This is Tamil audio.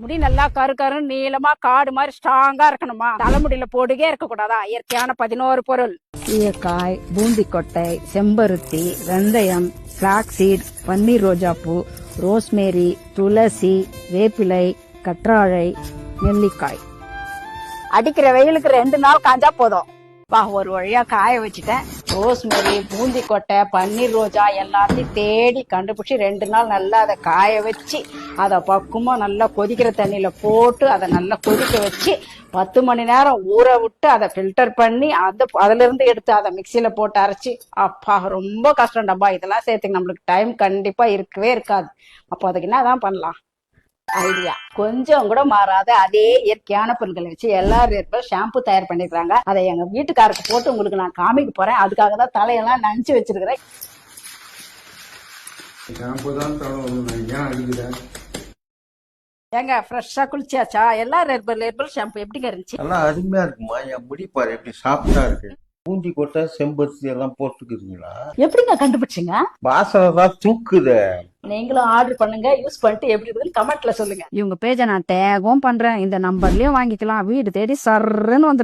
முடி நல்லா கரு கரு நீளமா காடு மாதிரி ஸ்ட்ராங்கா இருக்கணுமா? தலைமுடியில பொடுகே இருக்க கூடாதா இயற்கையான பதினோரு பொருள். சீயக்காய் பூந்தி கொட்டை செம்பருத்தி வெந்தயம் பிளாக்சீட் பன்னீர் ரோஜாப்பூ ரோஸ்மேரி துளசி வேப்பிலை கற்றாழை நெல்லிக்காய். அடிக்கிற வெயிலுக்கு ரெண்டு நாள் காஞ்சா போதும். பா ஒரு வழியா காய வச்சுட்டேன். ரோஸ்மெரி பூந்தி கொட்டை பன்னீர் ரோஜா எல்லாத்தையும் தேடி கண்டுபிடிச்சி ரெண்டு நாள் நல்லா அதை காய வச்சு அதை பக்குவமாக நல்லா கொதிக்கிற தண்ணியில போட்டு அதை நல்லா கொதிக்க வச்சு பத்து மணி நேரம் ஊற விட்டு அதை ஃபில்டர் பண்ணி அந்த அதுல இருந்து எடுத்து அதை மிக்சியில போட்டு அரைச்சி அப்பா ரொம்ப கஷ்டம் டப்பா. இதெல்லாம் சேர்த்துக்கு நம்மளுக்கு டைம் கண்டிப்பா இருக்கவே இருக்காது. அப்போ அதுக்கு என்னதான் பண்ணலாம்? ஐடியா கொஞ்சம் கூட மாறாத அதே இயற்கையான பொருட்களை வச்சு எல்லா ரேட்களும் ஷாம்பு தயார் பண்ணிருக்காங்க அதை எங்க வீட்டுக்காருக்கு போட்டு உங்களுக்கு நான் காமிக்க போறேன். அதுக்காக தான் தலையெல்லாம் நனைச்சு வச்சிருக்கிறேன். ஏங்க ஃப்ரெஷ்ஷா குளிச்சாச்சா? எல்லா ஹெர்பல் ஹெர்பல் ஷாம்பு எப்படிங்க இருந்துச்சு? நல்லா அருமையா இருக்குமா? என் முடி பாரு எப்படி சாஃப்டா இருக்கு. பூந்தி கொட்டை செம்பருத்தி எல்லாம் போட்டுக்கிறீங்களா எப்படிங்க கண்டுபிடிச்சிங்க? வாசனை தான் தூக்குதே. நீங்களும் ஆர்டர் பண்ணுங்க யூஸ் பண்ணிட்டு எப்படி இருக்குன்னு கமெண்ட்ல சொல்லுங்க. இவங்க பேஜை நான் டேகும் பண்றேன். இந்த நம்பர்லயும் வாங்கிக்கலாம். வீடு தேடி சர்ன்னு வந்து